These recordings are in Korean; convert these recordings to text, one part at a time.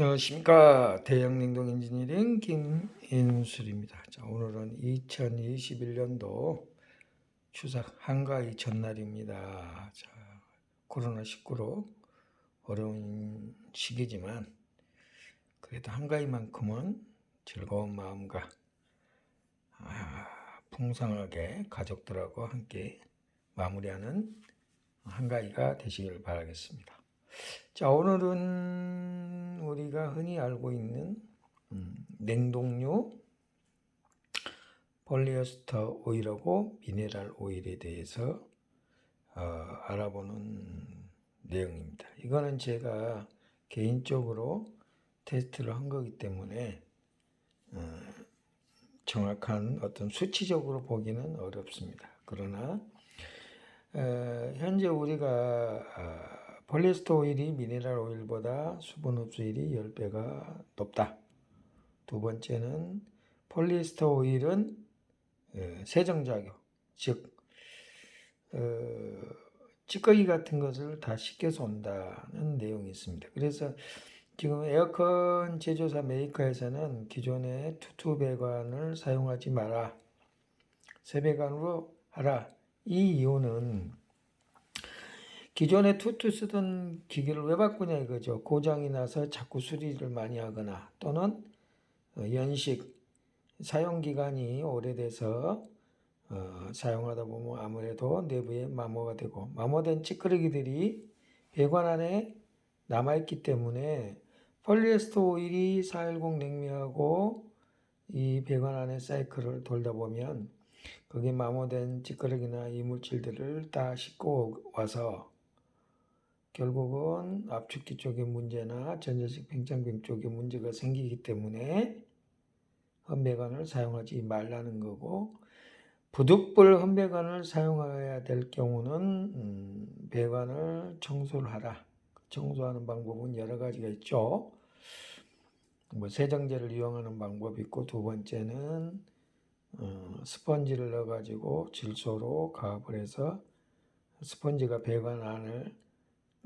안녕하십니까 대양냉동 엔지니어링 김인술입니다. 자 오늘은 2021년도 추석 한가위 전날입니다. 자 코로나 19로 어려운 시기지만 그래도 한가위만큼은 즐거운 마음과 아, 풍성하게 가족들하고 함께 마무리하는 한가위가 되시길 바라겠습니다. 자, 오늘은 우리가 흔히 알고 있는 음, 냉동류 폴리에스터 오일하고 미네랄 오일에 대해서 어, 알아보는 내용입니다. 이거는 제가 개인적으로 테스트를 한 거기 때문에 어, 정확한 어떤 수치적으로 보기는 어렵습니다. 그러나 어, 현재 우리가 아, 폴리에스터 오일이 미네랄 오일보다 수분 흡수율이 10배가 높다. 두 번째는 폴리에스터 오일은 어, 세정작용, 즉 어, 찌꺼기 같은 것을 다 씻겨서 온다는 내용이 있습니다. 그래서 지금 에어컨 제조사 메이커에서는 기존의 투투 배관을 사용하지 마라. 세배관으로 하라. 이 이유는 기존에 투투 쓰던 기계를 왜 바꾸냐 이거죠. 고장이 나서 자꾸 수리를 많이 하거나 또는 어, 연식 사용 기간이 오래돼서 어, 사용하다 보면 아무래도 내부에 마모가 되고 마모된 찌끄러기들이 배관 안에 남아있기 때문에 폴리에스터 오일이 410 냉매하고 이 배관 안에 사이클을 돌다 보면 거기 마모된 찌끄러기나 이물질들을 다 씻고 와서 결국은 압축기 쪽에 문제나 전자식 팽창병 쪽에 문제가 생기기 때문에 험배관을 사용하지 말라는 거고 부득불 험배관을 사용해야 될 경우는 음, 배관을 청소를 하라. 청소하는 방법은 여러 가지가 있죠. 뭐 세정제를 이용하는 방법이 있고 두 번째는 어, 스펀지를 넣어가지고 질소로 가압을 해서 스펀지가 배관 안을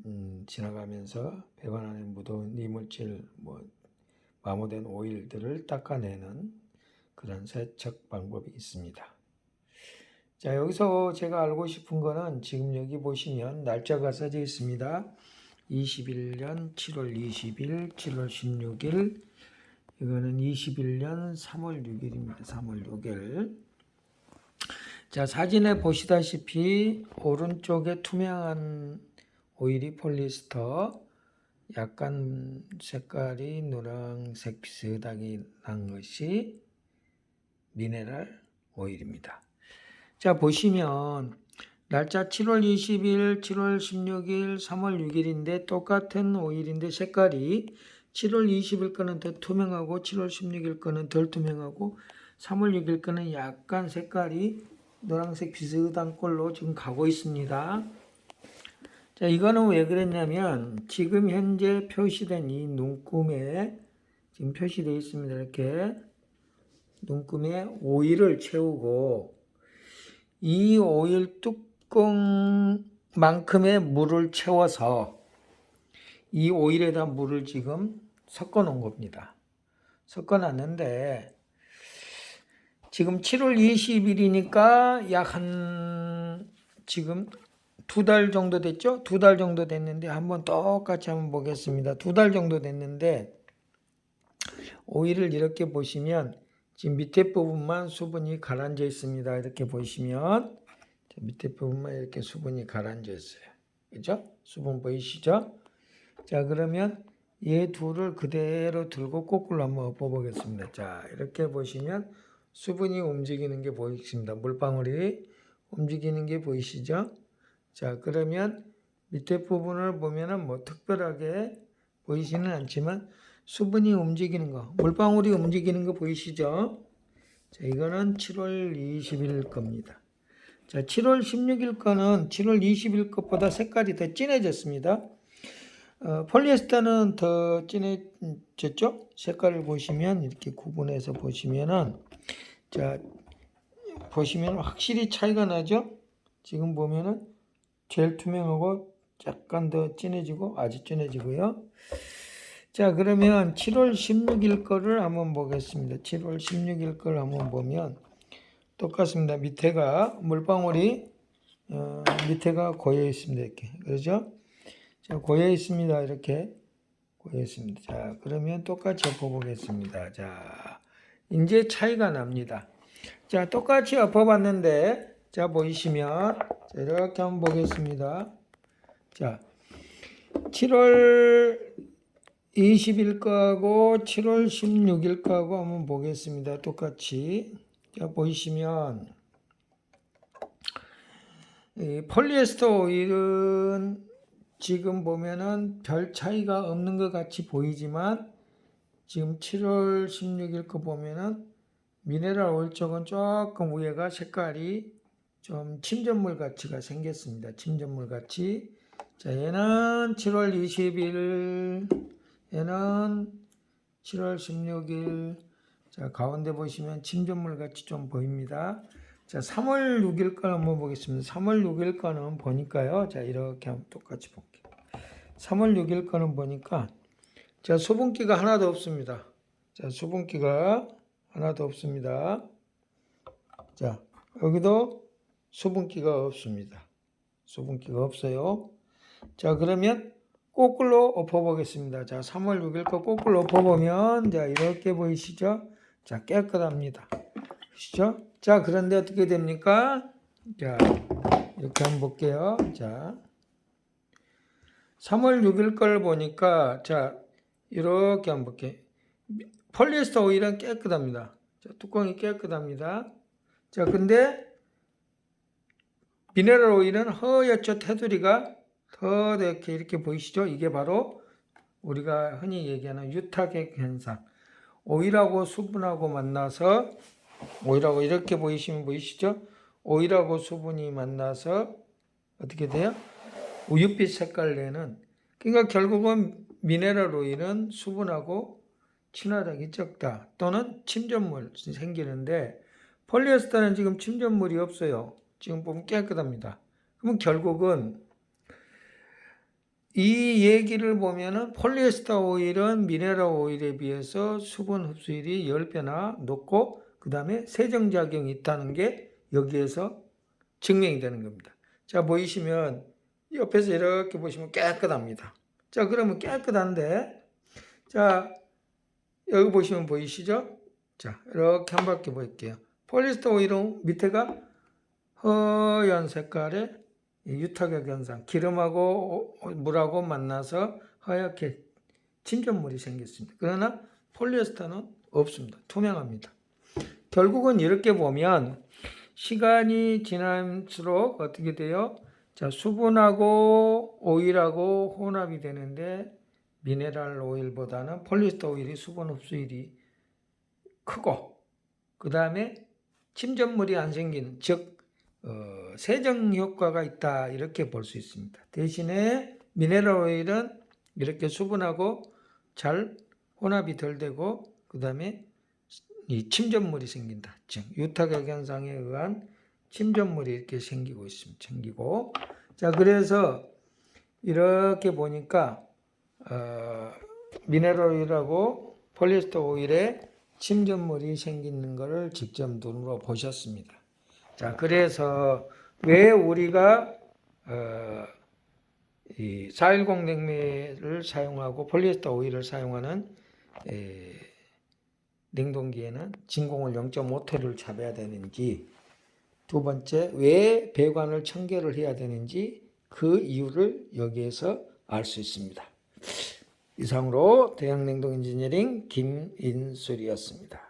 음, 지나가면서 배관 안에 묻어온 이물질, 뭐 마모된 오일들을 닦아내는 그런 세척 방법이 있습니다. 자 여기서 제가 알고 싶은 거는 지금 여기 보시면 날짜가 써져 있습니다. 21년 7월 20일, 7월 16일, 이거는 21년 3월 6일입니다. 3월 6일. 자 사진에 보시다시피 오른쪽에 투명한 오일이 폴리스터 약간 색깔이 노란색 비슷하게 난 것이 미네랄 오일입니다. 자 보시면 날짜 7월 20일, 7월 16일, 3월 6일인데 똑같은 오일인데 색깔이 7월 20일 거는 더 투명하고 7월 16일 거는 덜 투명하고 3월 6일 거는 약간 색깔이 노란색 비슷한 꼴로 지금 가고 있습니다. 자, 이거는 왜 그랬냐면 지금 현재 표시된 이 눈금에 지금 표시되어 있습니다. 이렇게 눈금에 오일을 채우고 이 오일 뚜껑만큼의 물을 채워서 이 오일에다 물을 지금 섞어 놓은 겁니다. 섞어 놨는데 지금 7월 20일이니까 약 한 지금 두 달 정도 됐죠? 두 달 정도 됐는데 한번 똑같이 한번 보겠습니다. 두 달 정도 됐는데 오일을 이렇게 보시면 지금 밑에 부분만 수분이 가라앉아 있습니다. 이렇게 보시면 밑에 부분만 이렇게 수분이 가라앉아 있어요. 그죠? 수분 보이시죠? 자 그러면 얘 둘을 그대로 들고 거꾸로 한번 뽑아보겠습니다. 자 이렇게 보시면 수분이 움직이는 게 보이십니다. 물방울이 움직이는 게 보이시죠? 자, 그러면 밑에 부분을 보면은 뭐 특별하게 보이지는 않지만 수분이 움직이는 거, 물방울이 움직이는 거 보이시죠? 자, 이거는 7월 20일 겁니다. 자, 7월 16일 거는 7월 20일 것보다 색깔이 더 진해졌습니다. 어, 폴리에스터는 더 진해졌죠? 색깔을 보시면 이렇게 구분해서 보시면은 자, 보시면 확실히 차이가 나죠? 지금 보면은 제일 투명하고 약간 더 진해지고 아주 진해지고요. 자, 그러면 7월 16일 거를 한번 보겠습니다. 7월 16일 걸 한번 보면 똑같습니다. 밑에가 물방울이 어, 밑에가 고여 있습니다. 이렇게. 그렇죠? 자, 고여 있습니다. 이렇게 고여 있습니다. 자, 그러면 똑같이 엎어 보겠습니다. 자, 이제 차이가 납니다. 자, 똑같이 엎어 봤는데 자, 보이시면 자, 이렇게 한번 보겠습니다. 자, 7월 20일 거하고 7월 16일 거하고 한번 보겠습니다. 똑같이. 자, 보이시면 이 폴리에스터 오일은 지금 보면은 별 차이가 없는 것 같이 보이지만 지금 7월 16일 거 보면은 미네랄 오일 쪽은 조금 위에가 색깔이 좀 침전물 같이가 생겼습니다. 침전물 같이. 자, 얘는 7월 20일, 얘는 7월 16일. 자, 가운데 보시면 침전물 같이 좀 보입니다. 자, 3월 6일 거 한번 보겠습니다. 3월 6일 거는 보니까요. 자, 이렇게 한번 똑같이 볼게요. 3월 6일 거는 보니까 자, 수분기가 하나도 없습니다. 자, 수분기가 하나도 없습니다. 자, 여기도 수분기가 없습니다. 수분기가 없어요. 자, 그러면 거꾸로 엎어보겠습니다. 자, 3월 6일 거 거꾸로 엎어보면, 자, 이렇게 보이시죠? 자, 깨끗합니다. 보시죠? 자, 그런데 어떻게 됩니까? 자, 이렇게 한번 볼게요. 자, 3월 6일 걸 보니까, 자, 이렇게 한번 볼게요. 폴리에스터 오일은 깨끗합니다. 자, 뚜껑이 깨끗합니다. 자, 근데 미네랄 오일은 허옇죠 테두리가 더 이렇게 이렇게 보이시죠? 이게 바로 우리가 흔히 얘기하는 유탁의 현상. 오일하고 수분하고 만나서 오일하고 이렇게 보이시면 보이시죠? 오일하고 수분이 만나서 어떻게 돼요? 우윳빛 색깔 내는 그러니까 결국은 미네랄 오일은 수분하고 친화력이 적다 또는 침전물이 생기는데 폴리에스터는 지금 침전물이 없어요. 지금 보면 깨끗합니다. 그러면 결국은 이 얘기를 보면은 폴리에스터 오일은 미네랄 오일에 비해서 수분 흡수율이 10배나 높고 그 다음에 세정작용이 있다는 게 여기에서 증명이 되는 겁니다. 자 보이시면 옆에서 이렇게 보시면 깨끗합니다. 자 그러면 깨끗한데 자 여기 보시면 보이시죠? 자 이렇게 한 바퀴 볼게요. 폴리에스터 오일은 밑에가 허연 색깔의 유타격 현상, 기름하고 물하고 만나서 하얗게 침전물이 생겼습니다. 그러나 폴리에스터는 없습니다. 투명합니다. 결국은 이렇게 보면 시간이 지날수록 어떻게 돼요? 자, 수분하고 오일하고 혼합이 되는데 미네랄 오일보다는 폴리에스터 오일이 수분 흡수율이 크고 그 다음에 침전물이 안 생기는 즉 어, 세정 효과가 있다 이렇게 볼 수 있습니다. 대신에 미네랄 오일은 이렇게 수분하고 잘 혼합이 덜 되고 그 다음에 이 침전물이 생긴다. 즉 유타격 현상에 의한 침전물이 이렇게 생기고 있습니다. 생기고 자 그래서 이렇게 보니까 어, 미네랄 오일하고 폴리에스터 오일에 침전물이 생기는 것을 직접 눈으로 보셨습니다. 자, 그래서 왜 우리가 어, 이 410 냉매를 사용하고 폴리에스터 오일을 사용하는 에, 냉동기에는 진공을 0.5토를 잡아야 되는지 두 번째 왜 배관을 청결을 해야 되는지 그 이유를 여기에서 알 수 있습니다. 이상으로 대양냉동 인지니어링 김인술이었습니다.